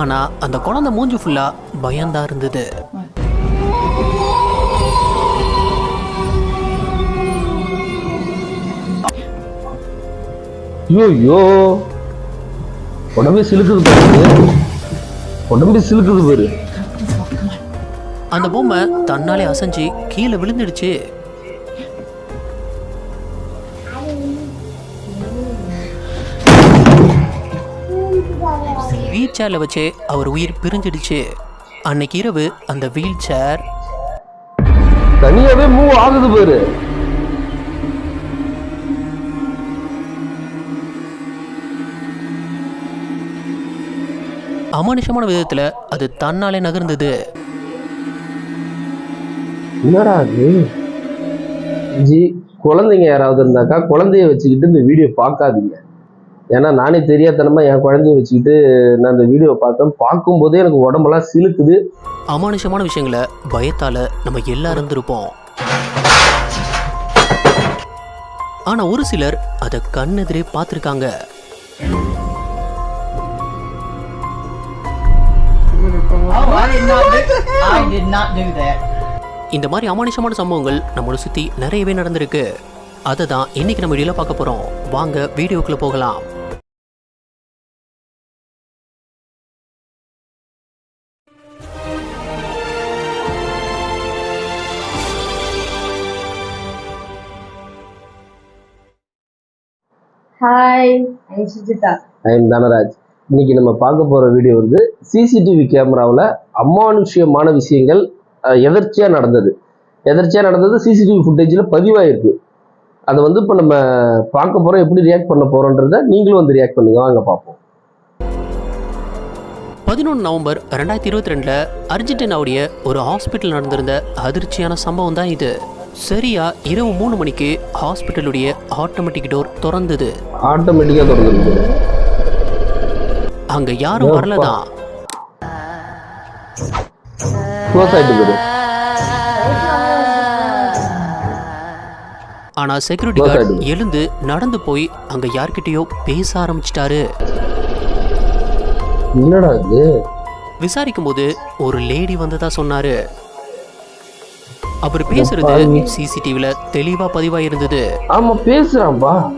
ஆனா அந்த குழந்தை மூஞ்சி ஃபுல்லா பயந்தா இருந்தது. ஐயோ உடம்பே சிலுக்குது பாரு. உடம்பே சிலுக்குது பாரு. அந்த பொம்மை தன்னாலே அசைஞ்சு கீழே விழுந்துடுச்சு. வீல் சேர்ல வச்சு அவர் உயிர் பிரிஞ்சிடுச்சு. அன்னைக்கு இரவு அந்த வீல் சேர். தனியாவே மூவ் ஆகுது பாரு. அமானுஷமான விதத்துல அது தன்னாலே நகர்ந்தது. என்னடா அது ஜி குழந்தைங்க யாராவது இருந்தாக்கா குழந்தைய வச்சுக்கிட்டு இந்த வீடியோ பார்க்காதீங்க. ஏன்னா நானே தெரியாதனமா என் குழந்தைய வச்சுக்கிட்டு நான் அந்த வீடியோ பார்த்தேன். பார்க்கும்போதே எனக்கு உடம்பெல்லாம் சிலுக்குது. அமானுஷமான விஷயங்களை பயத்தால நம்ம எல்லாரும் இருந்திருப்போம். ஆனா ஒரு சிலர் அதை கண்ணெதிரே பார்த்துருக்காங்க. இந்த மாதிரி அமானுஷமான சம்பவங்கள் நம்மளை சுத்தி நிறையவே நடந்திருக்கு. அதை தான் இன்னைக்கு நம்ம வீடியோல பார்க்க போறோம். வாங்க வீடியோக்குள்ள போகலாம். Hi I Sujitha I'm Dhanraj இன்னைக்கு நம்ம பார்க்க போற வீடியோ வந்து சிசிடிவி கேமராவில் அமானுஷ்யமான விஷயங்கள் அஹ், எதர்ச்சியா நடந்தது. எதர்ச்சியா நடந்தது சிசிடிவி ஃபுட்டேஜில் பதிவாயிருக்கு. அதை வந்து இப்போ நம்ம பார்க்க போறோம் எப்படி ரியாக்ட் பண்ண போறோன்றத நீங்களும் வந்து ரியாக்ட் பண்ணுங்க. வாங்க பார்ப்போம். பதினொன்று நவம்பர் ரெண்டாயிரத்தி இருபத்தி ரெண்டுல அர்ஜென்டினாவுடைய ஒரு ஹாஸ்பிட்டல் நடந்திருந்த அதிர்ச்சியான சம்பவம் தான் இது. சரியா இரவு மூணு மணிக்கு ஹாஸ்பிட்டலுடைய ஆட்டோமேட்டிக் டோர் திறந்தது. ஆட்டோமேட்டிக்காக திறந்துருக்கு. அங்க யாரும் வரலதான் க்ளோஸ் ஆயிட்டு போயிரு ஆனா செக்யூரிட்டி கார்டு. எழுந்து நடந்து போய் அங்க யார்கிட்டயோ பேச ஆரம்பிச்சிட்டாரு. என்னடா இது? விசாரிக்கும் போது ஒரு லேடி வந்ததா சொன்னாரு. அவர் பேசுறது. சிசிடிவில தெளிவா பதிவாயிருந்தது. ஆமா பேசுறான்பா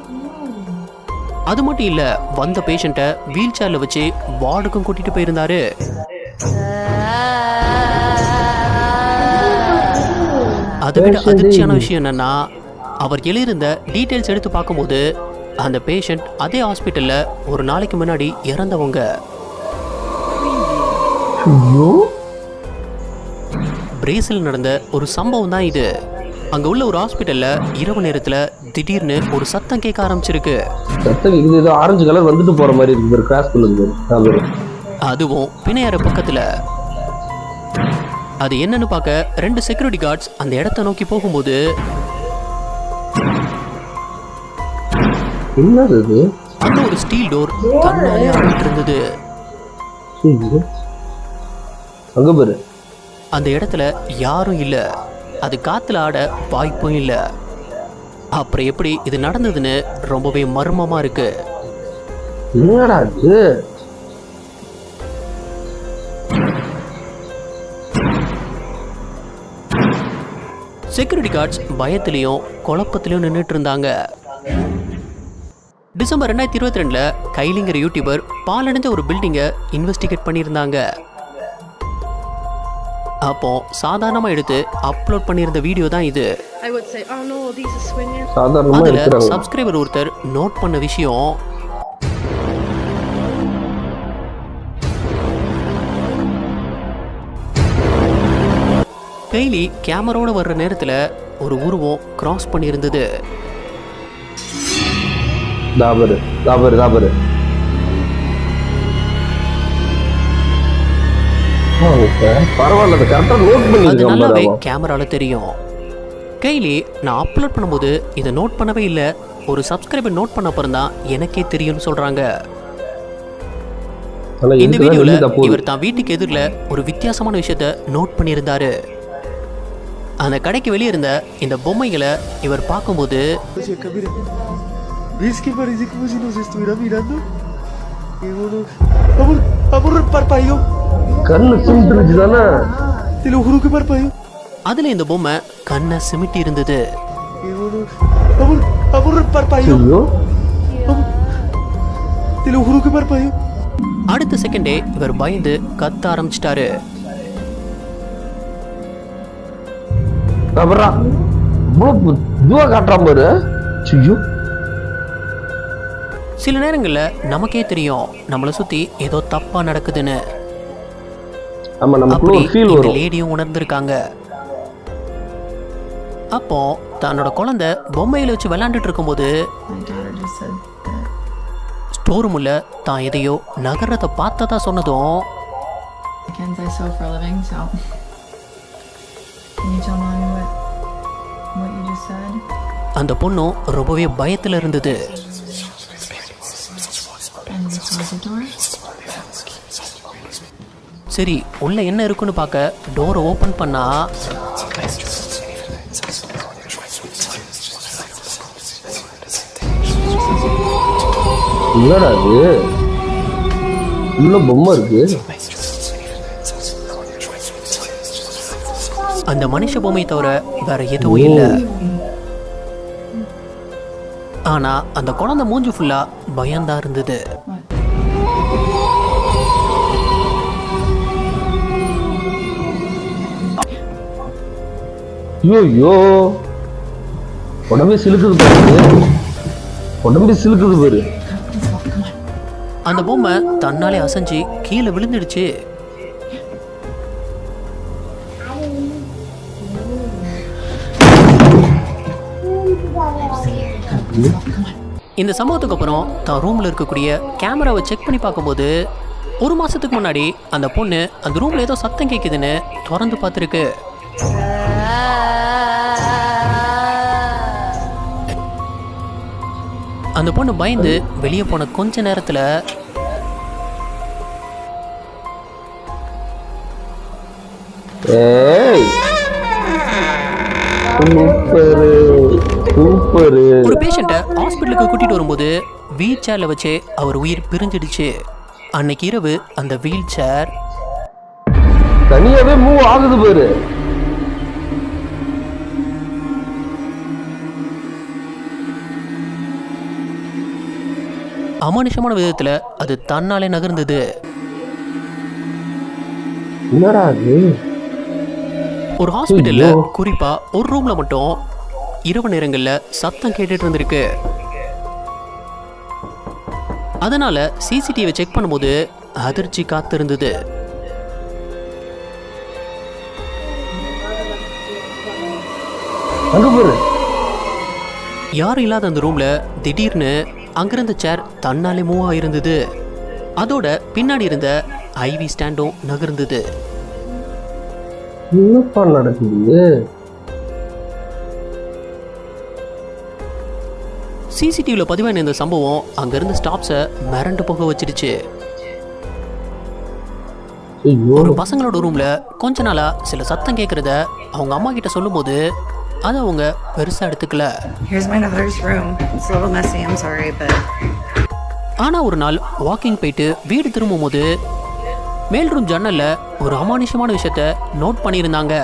அது மட்டும் இல்ல வந்த பேஷண்ட்டை வீல் சேர்ல வச்சு வார்டுக்கும் கூட்டிட்டு போயிருந்தாரு. அதை விட அதிர்ச்சியான விஷயம் என்னன்னா அவர் எழுதியிருந்த டீட்டெயில்ஸ் எடுத்து பார்க்கும்போது அந்த பேஷண்ட் அதே ஹாஸ்பிட்டல்ல ஒரு நாளைக்கு முன்னாடி இறந்தவங்க. ஐயோ. பிரேசில் நடந்த ஒரு சம்பவம் தான் இது. அங்க உள்ள ஒரு ஹாஸ்பிட்டல்ல இரவு நேரத்துல திடீர்னு ஒரு சத்தம் கேட்க ஆரம்பிச்சிருக்கு. சத்தம் இது ஏதோ ஆரஞ்சு கலர் வந்துட்டு போற மாதிரி இருக்கு பாரு கிராஸ் பண்ணுது அதுவும் பிணையார பக்கத்துல. அது என்னன்னு பார்க்க ரெண்டு செக்யூரிட்டி கார்ட்ஸ் அந்த இடத்த நோக்கி போகும்போது என்னது அந்த ஒரு ஸ்டீல் டோர் தன்னாலே ஆடிட்டு இருந்தது. அங்க பாரு. அந்த இடத்துல யாரும் இல்ல. அது காத்துல ஆட வாய்ப்பும் இல்ல. அப்புறம் எப்படி இது நடந்ததுன்னு ரொம்பவே மர்மமா இருக்கு. என்னடா இது? செக்யூரிட்டி கார்ட்ஸ் பயத்திலையும் குழப்பத்திலையும் நின்றுட்டு இருந்தாங்க. டிசம்பர் ரெண்டாயிரத்தி இருபத்தி ரெண்டுல கைலிங்கிற யூடியூபர் பாலடைஞ்ச ஒரு பில்டிங்கை இன்வெஸ்டிகேட் பண்ணியிருந்தாங்க. அப்போ சாதாரணமாக எடுத்து அப்லோட் பண்ணியிருந்த வீடியோ தான் இது. Oh. சாதாரணமா அதில் சப்ஸ்கிரைபர் ஒருத்தர் நோட் பண்ண விஷயம். கைலி கேமராவோட வர்ற நேரத்தில் ஒரு உருவம் கிராஸ் பண்ணியிருந்தது. தாபரு தாபரு தாபரு பரவாயில்ல அதை கரெக்டாக நோட் அது பண்ணியிருக்கான் நல்லாவே பாரு அவன். கேமரால தெரியும் கைலி நான் அப்லோட் பண்ணும்போது இதை நோட் பண்ணவே இல்லை ஒரு சப்ஸ்கிரைபர் நோட் பண்ண அப்புறம் தான் எனக்கே தெரியும்னு சொல்றாங்க இந்த தான் வீடியோல தப்பு இவர் தான் வீட்டுக்கு எதிரில் ஒரு வித்தியாசமான விஷயத்த நோட் பண்ணியிருந்தாரு அந்த கடைக்கு வெளியே இருந்த இந்த பொம்மைகளை இவர் பார்க்கும்போது Cerca, mira. ¿Ves que parece como si nos estuviera mirando? Y uno... ¡Amor! Abur parpayo. கண்ணு சிமிட்டுருச்சு தானே huru ke parpayo. அதில் இந்த பொம்மை கண்ணை சிமிட்டி இருந்தது. parpayo. ஐயோ. Tilo huru ke parpayo. அடுத்த செகண்டே இவர் பயந்து கத்த ஆரம்பிச்சிட்டாரு. அப்புறம் காட்டுறான் பாரு. ஐயோ. சில நேரங்களில் நமக்கே தெரியும் நம்மளை சுற்றி ஏதோ தப்பாக நடக்குதுன்னு. ஆமா நமக்கு ஒரு ஃபீல் வரும் லேடியும் உணர்ந்திருக்காங்க அப்போ தன்னோட குழந்தை பொம்மையில வச்சு விளையாண்டுட்டு இருக்கும்போது ஸ்டோர் ரூமில் தான் எதையோ நகரத்தை பார்த்ததா சொன்னதும்? அந்த பொண்ணும் ரொம்பவே பயத்தில் இருந்தது சரி உள்ள என்ன இருக்குன்னு பார்க்க டோரை ஓப்பன் பண்ணா என்னடா அது உள்ள பொம்மை இருக்கு. அந்த மனுஷ பொம்மை தவிர வேற எதுவும் இல்லை. ஆனா அந்த குழந்தை மூஞ்சி ஃபுல்லா பயந்தா இருந்தது. ஐயோ. உடம்பே சிலுக்குது பாரு. உடம்பே சிலுக்குது பாரு. அந்த பொம்மை தன்னாலே அசைஞ்சு கீழே விழுந்துடுச்சு. இந்த சம்பவத்துக்கு அப்புறம் தான் ரூம்ல இருக்கக்கூடிய கேமராவை செக் பண்ணி பார்க்கும்போது ஒரு மாசத்துக்கு முன்னாடி அந்த பொண்ணு அந்த ரூமில் ஏதோ சத்தம் கேட்குதுன்னு திறந்து பார்த்துருக்கு. அந்த பொண்ணு பயந்து வெளியே போன கொஞ்ச நேரத்துல ஒரு பேஷண்ட்டை ஹாஸ்பிட்டலுக்கு கூட்டிட்டு வரும்போது வீல் சேர்ல வச்சு அவர் உயிர் பிரிஞ்சிடுச்சு. அன்னைக்கு இரவு அந்த வீல் சேர் தனியாவே மூவ் ஆகுது பாரு. அமானுஷமான விதத்துல அது தன்னாலே நகர்ந்தது. ஒரு ஹாஸ்பிட்டல்ல. குறிப்பா ஒரு ரூம்ல மட்டும் இரவு நேரங்கள்ல சத்தம் கேட்டுட்டு இருந்திருக்கு. அதனால சிசிடிவி செக் பண்ணும்போது அதிர்ச்சி காத்திருந்தது. யாரும் இல்லாத அந்த ரூம்ல திடீர்னு அங்கிருந்த சேர் தன்னாலே மூவ் ஆயிருந்தது. அதோட பின்னாடி இருந்த ஐவி ஸ்டாண்டும் நகர்ந்தது. என்னப்பா நடக்குது? சிசிடிவியில் பதிவான இந்த சம்பவம் அங்கிருந்த ஸ்டாப்ஸை மிரண்டு போக வச்சிடுச்சு. ஐயோ. ஒரு பசங்களோட ரூம்ல கொஞ்ச நாளா சில சத்தம் கேட்கறத அவங்க அம்மா கிட்ட சொல்லும்போது அதை அவங்க பெருசா எடுத்துக்கல Here's my daughter's room. It's a little messy, I'm sorry, but ஆனா ஒரு நாள் வாக்கிங் போயிட்டு வீடு திரும்பும்போது மேல் ரூம் ஜன்னல்ல ஒரு அமானுஷமான விஷயத்த நோட் பண்ணியிருந்தாங்க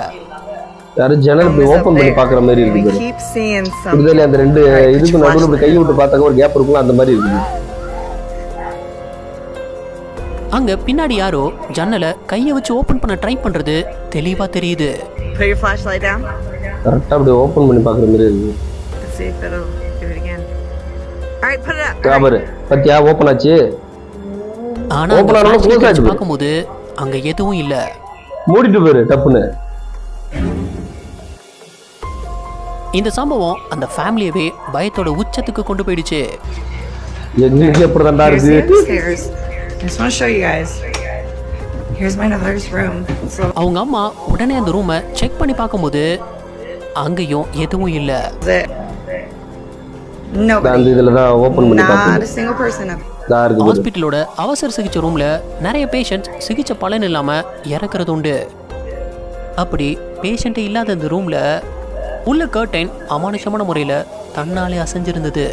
யாரும் ஜன்னல் இப்படி ஓபன் பண்ணி. பாக்குற மாதிரி இருக்குது. விடுதலை அந்த ரெண்டு இதுக்கு நடுவில் இப்படி கை flashlight விட்டு பார்த்தாக்க ஒரு கேப் இருக்கும்ல அந்த மாதிரி இருக்குது அங்க பின்னாடி யாரோ ஜன்னலை கையை வச்சு ஓபன் பண்ண ட்ரை பண்றது தெளிவா தெரியுது Put your flashlight down. கரெக்டா அப்படி ஓபன் பண்ணி பாக்குற மாதிரி இருக்குது Let's see if it'll do it again. All right, put it up. யா பாரு பத்தியா ஓபன் ஆச்சு ஆனா Open அங்க ஆனாலும் எதுவும் இல்ல மூடிட்டு போயிரு டப்புன்னு இந்த சம்பவம் அந்த ஃபேமிலியவே பயத்தோட உச்சத்துக்கு கொண்டு போயிடுச்சு எங்களுக்கு எப்படி தாண்டா Here's the இருக்கு upstairs. I just want to show you guys. Here's my daughter's room. It's a little அவங்க அம்மா உடனே அந்த ரூமை செக் பண்ணி பார்க்கும்போது அங்கேயும் எதுவும் இல்லை. ஹாஸ்பிட்டலோட அவசர சிகிச்சை ரூம்ல நிறைய பேஷண்ட் சிகிச்சை பலன் இல்லாம இறக்குறது உண்டு. அப்படி பேஷண்ட்டே இல்லாத அந்த ரூம்ல உள்ள கர்டைன் அமானுஷமான முறையில் தன்னாலே அசைஞ்சிருந்தது.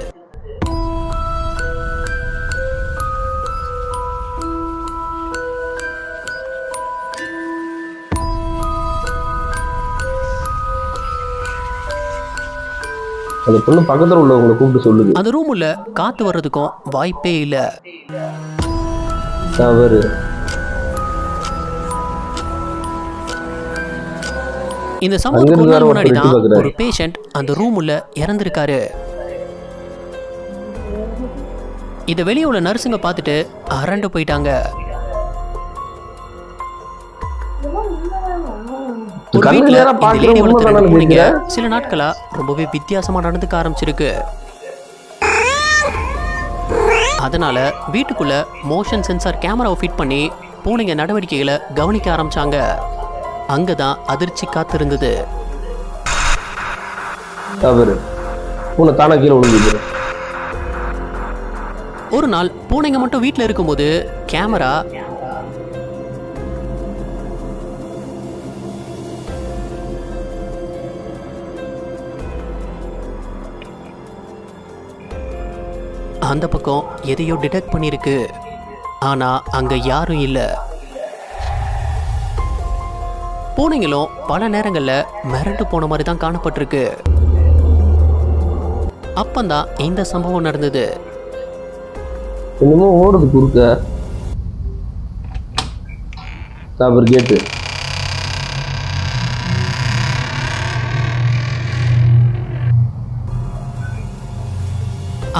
அந்த பொண்ணு பக்கத்துல உள்ளவங்களை கூப்பிட்டு சொல்லுது. அந்த ரூம் உள்ள காத்து வர்றதுக்கும் வாய்ப்பே இல்லை. தவறு. இந்த சம்பவத்துக்கு முன்னாடி தான். ஒரு பேஷண்ட் அந்த ரூம் உள்ள இறந்திருக்காரு. இதை வெளியே உள்ள நர்ஸுங்க பார்த்துட்டு அரண்டு போயிட்டாங்க. சில நாட்களா ரொம்பவே வித்தியாசமா நடந்துக்க ஆரம்பிச்சிருக்கு. அதனால வீட்டுக்குள்ள மோஷன் சென்சார் கேமராவை ஃபிட் பண்ணி பூனைங்க நடவடிக்கைகளை கவனிக்க ஆரம்பிச்சாங்க. அங்கதான் அதிர்ச்சி காத்திருந்தது. தவறு. பூனை தானா கீழே விழுந்துச்சு ஒரு நாள் பூனைங்க மட்டும் வீட்டில் இருக்கும்போது கேமரா அந்த பக்கம் எதையோ டிடெக்ட் பண்ணியிருக்கு. ஆனால் அங்கே யாரும் இல்லை. பூனைங்களும் பல நேரங்களில் மிரண்டு போன மாதிரி தான் காணப்பட்டிருக்கு. அப்பந்தான் இந்த சம்பவம் நடந்தது. என்னமோ ஓடுது குறுக்க. தவறு கேட்டு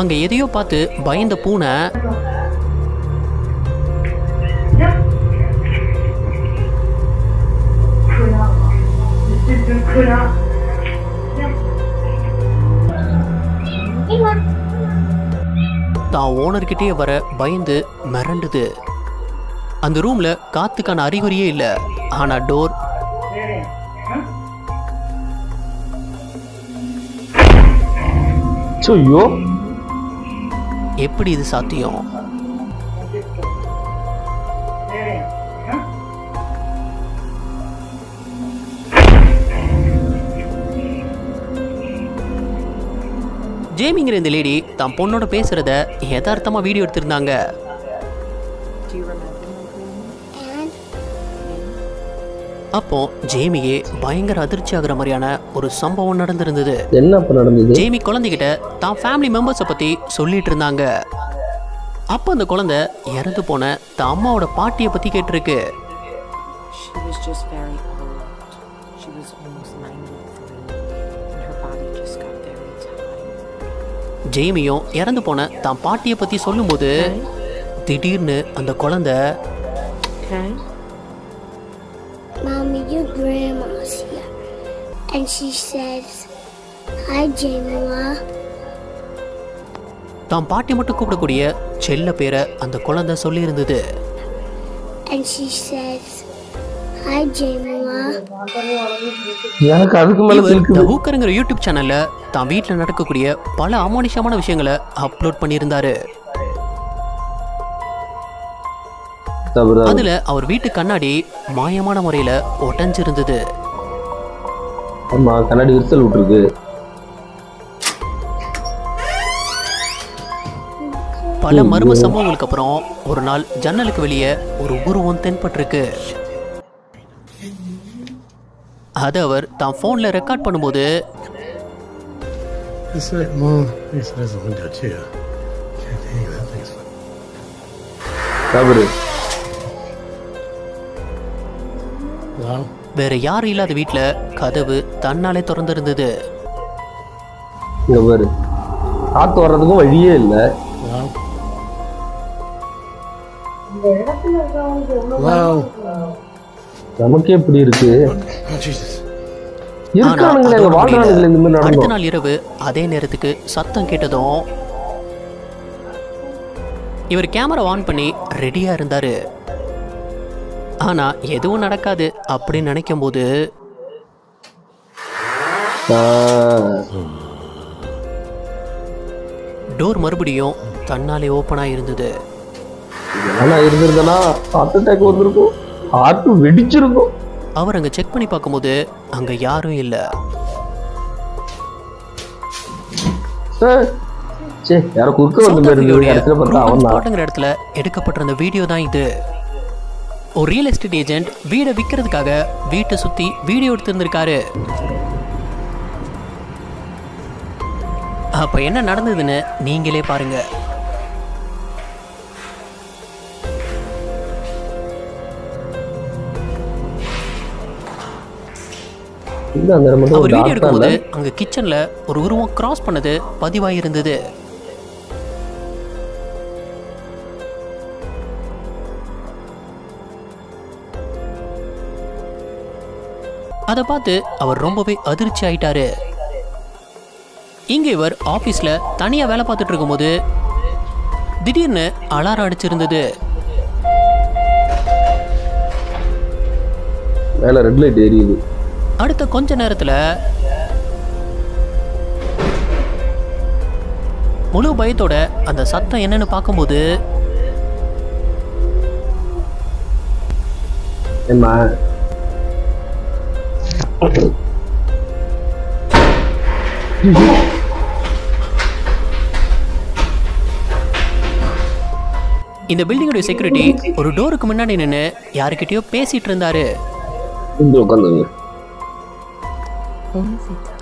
அங்க எதையோ பார்த்து பயந்த பூனை. தான் ஓனர்கிட்டயே வர பயந்து மிரண்டுது. அந்த ரூம்ல காத்துக்கான அறிகுறியே இல்ல. ஆனா டோர். ஐயோ எப்படி இது சாத்தியம்? ஜேமிங்கிற இந்த லேடி தான் பொண்ணோட பேசுறத யதார்த்தமா வீடியோ எடுத்திருந்தாங்க. அப்போ ஜேமியே பயங்கர அதிர்ச்சி ஆகுற மாதிரியான ஒரு சம்பவம் நடந்திருந்தது. என்ன அப்ப நடந்தது? ஜேமி குழந்தைகிட்ட தான் ஃபேமிலி மெம்பர்ஸை பற்றி சொல்லிட்டு இருந்தாங்க. அப்போ அந்த குழந்தை இறந்து போன தான் அம்மாவோட பாட்டியை பற்றி கேட்டிருக்கு. She was just very old. She was almost 93, and her body just got very tired. ஜேமியும் இறந்து போன தான் பாட்டியை பற்றி சொல்லும்போது திடீர்னு அந்த குழந்தை your grandma's here. And she says, Hi, Jamila. தான் பாட்டி மட்டும் கூப்பிடக்கூடிய செல்ல பேரை அந்த குழந்தை சொல்லியிருந்தது And she says, Hi, Jamila. எனக்கு அதுக்கு மேல இவர் த இருக்குது ஹூக்கருங்கிற யூடியூப் சேனல்ல தான் வீட்டில் நடக்கக்கூடிய பல அமானுஷமான விஷயங்களை அப்லோட் பண்ணியிருந்தாரு அதுல அவர் வீட்டு கண்ணாடி மாயமான முறையில ஒட்டஞ்சிருந்தது. ஆமா கண்ணாடி விரிசல் விட்டுருக்கு. பல மர்ம சம்பவங்களுக்கு அப்புறம் ஒரு நாள் ஜன்னலுக்கு வெளியே ஒரு உருவம் தென்பட்டிருக்கு. அதை அவர் தான் ஃபோன்ல ரெக்கார்ட் பண்ணும்போது It's வேற யாரும் இல்லாத வீட்ல கதவு தன்னாலே திறந்திருந்தது. இங்க பாரு. வர்றதுக்கும் வழியே இல்லை? நமக்கே இப்படி இருக்கு. அடுத்த நாள் இரவு அதே நேரத்துக்கு சத்தம் கேட்டதும் இவர் கேமரா ஆன் பண்ணி ரெடியா இருந்தாரு. ஆனா எதுவும் நடக்காது அப்படின்னு நினைக்கும் போது டோர் மறுபடியும் தன்னாலே ஓப்பனா இருந்தது. ஆனா இருந்திருந்தனா ஹார்ட் அட்டாக் வந்திருக்கும். ஹார்ட் வெடிச்சிருக்கும். அவர் அங்க செக் பண்ணி பார்க்கும்போது அங்க யாரும் இல்ல. சே யாரோ குறுக்க வந்து ஆப்பிரிக்காவுடைய இடத்துல பார்த்தா அவன் இடத்துல எடுக்கப்பட்டிருந்த வீடியோ தான் இது. ஒரு ரியல் எஸ்டேட் ஏஜென்ட் வீடை விற்கிறதுக்காக வீட்டை சுத்தி வீடியோ எடுத்திருந்திருக்காரு. அப்போ என்ன நடந்ததுன்னு நீங்களே பாருங்க. அவர் ஒரு வீடியோ எடுக்கும்போது அங்க கிச்சன்ல ஒரு உருவம் கிராஸ் பண்ணது பதிவாயிருந்தது. அதை பார்த்து அவர் ரொம்பவே அதிர்ச்சி ஆயிட்டாரு. இங்க இவர் ஆபீஸ்ல தனியா வேலை பார்த்துட்டு இருக்கும்போது திடீர்னு அலாரம் அடிச்சிருந்தது. மேல ரெட் லைட் எரியுது அடுத்த கொஞ்ச நேரத்துல முழு பயத்தோட அந்த சத்தம் என்னன்னு பார்க்கும்போது ஏம்மா? இந்த பில்டிங்கோட செக்யூரிட்டி ஒரு டோருக்கு முன்னாடி நின்று யாருக்கிட்டயோ பேசிட்டு இருந்தாரு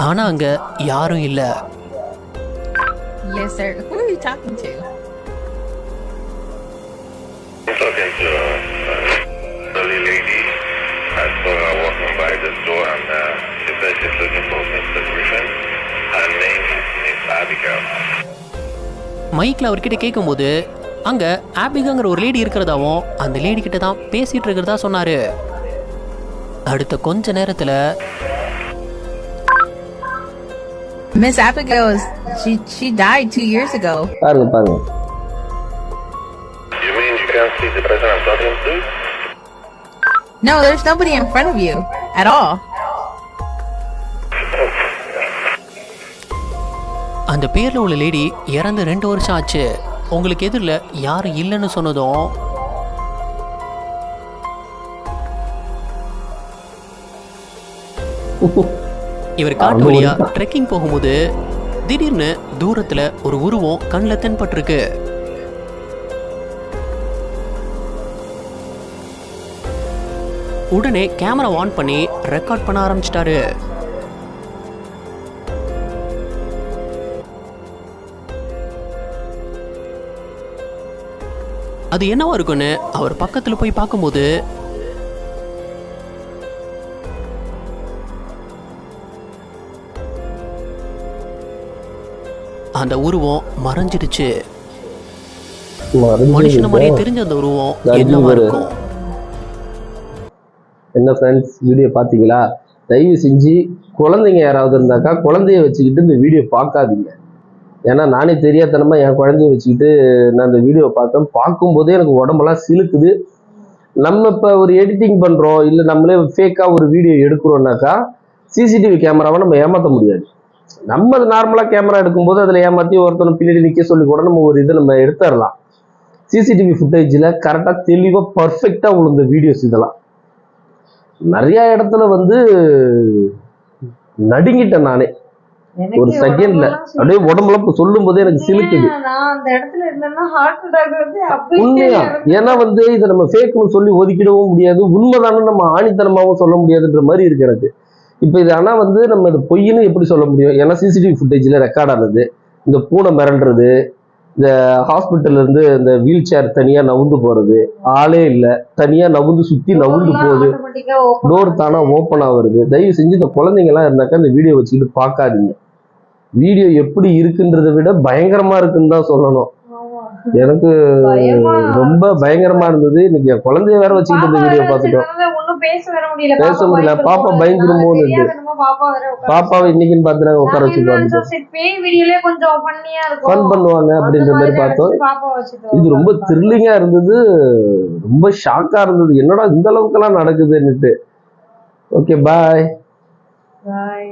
ஆனா அங்க யாரும் இல்ல Yes, sir. Who are you talking to? மைக்ல அவர்கிட்ட கேட்கும்போது அங்க ஆபிகாங்கிற ஒரு லேடி இருக்கிறதாவும் அந்த லேடி கிட்ட தான் பேசிட்டு இருக்கிறதா சொன்னாரு அடுத்த கொஞ்ச நேரத்துல Miss Abigail is she she died two years ago. பாருங்க பாருங்க You mean you can't see the person I'm talking to? No, there's nobody in front of you at all. அந்த பேர்ல உள்ள லேடி இறந்து ரெண்டு வருஷம் ஆச்சு. உங்களுக்கு எதிரில் யாரும் இல்லைன்னு சொன்னதும் இவர் காட்டு வழியா ட்ரெக்கிங் போகும்போது திடீர்னு தூரத்துல ஒரு உருவம் கண்ணில் தென்பட்டிருக்கு. உடனே கேமரா ஆன் பண்ணி ரெக்கார்ட் பண்ண ஆரம்பிச்சிட்டாரு. அது என்னவா இருக்குன்னு அவர் பக்கத்துல போய் பார்க்கும்போது அந்த உருவம் மறைஞ்சிடுச்சு. மனுஷன மாதிரியே தெரிஞ்ச அந்த உருவம் என்னவா. இருக்கும்? என்ன ஃப்ரெண்ட்ஸ் வீடியோ பார்த்தீங்களா? தயவு செஞ்சு குழந்தைங்க யாராவது இருந்தாக்கா குழந்தைய வச்சுக்கிட்டு இந்த வீடியோ பார்க்காதீங்க. ஏன்னா நானே தெரியாதனமா என் குழந்தைய வச்சுக்கிட்டு நான் அந்த வீடியோ பார்த்தேன். பார்க்கும்போதே எனக்கு உடம்பெல்லாம் சிலுக்குது. நம்ம இப்போ ஒரு எடிட்டிங் பண்ணுறோம் இல்லை நம்மளே ஃபேக்காக ஒரு வீடியோ எடுக்கிறோம்னாக்கா சிசிடிவி கேமராவை நம்ம ஏமாற்ற முடியாது. நம்ம அது நார்மலாக கேமரா எடுக்கும்போது அதில் ஏமாற்றி ஒருத்தனை பின்னாடி நிற்க சொல்லி கூட நம்ம ஒரு இதை நம்ம எடுத்துடலாம். சிசிடிவி ஃபுட்டேஜில் கரெக்டாக தெளிவாக பர்ஃபெக்டாக விழுந்த வீடியோஸ் இதெல்லாம். நிறையா இடத்துல வந்து நடுங்கிட்டேன் நானே. ஒரு செகண்ட்ல அப்படியே உடம்புல சொல்லும் போதே எனக்கு சிலுக்குது. உண்மையா? ஏன்னா வந்து இதை நம்ம ஃபேக்னு சொல்லி ஒதுக்கிடவும் முடியாது. உண்மைதானே நம்ம ஆணித்தனமாவும் சொல்ல முடியாதுன்ற மாதிரி இருக்கு எனக்கு. இப்போ இது ஆனா வந்து நம்ம இது பொய்ன்னு எப்படி சொல்ல முடியும்? ஏன்னா சிசிடிவி ஃபுட்டேஜில் ரெக்கார்ட் ஆனது. இந்த பூனை மிரண்டுறது. இந்த ஹாஸ்பிட்டல்ல இருந்து இந்த வீல் சேர் தனியா நவுந்து போறது. ஆளே இல்லை. தனியா நவுந்து சுத்தி நவுந்து போகுது. டோர் தானா ஓப்பன் ஆகுறது. தயவு செஞ்சு இந்த குழந்தைங்கலாம் இருந்தாக்கா இந்த வீடியோ வச்சுக்கிட்டு பார்க்காதீங்க. வீடியோ எப்படி இருக்குன்றதை விட பயங்கரமா இருக்குன்னு தான் சொல்லணும். எனக்கு ரொம்ப பயங்கரமா இருந்தது. இன்னைக்கு என் குழந்தைய வேற வச்சுக்கிட்டு இந்த வீடியோ பார்த்துட்டோம். ஒன்னும் பேச முடியல. பாப்பா. பயந்துருமோன்னு பாப்பாவை இன்னைக்குன்னு பார்த்து நாங்க உட்கார வச்சு இருக்கும். ஃபன் பண்ணுவாங்க அப்படின்ற மாதிரி பார்த்தோம். இது ரொம்ப த்ரில்லிங்கா இருந்தது. ரொம்ப ஷாக்கா இருந்தது. என்னடா இந்த அளவுக்குலாம் நடக்குதுன்னுட்டு. ஓகே பாய் பாய்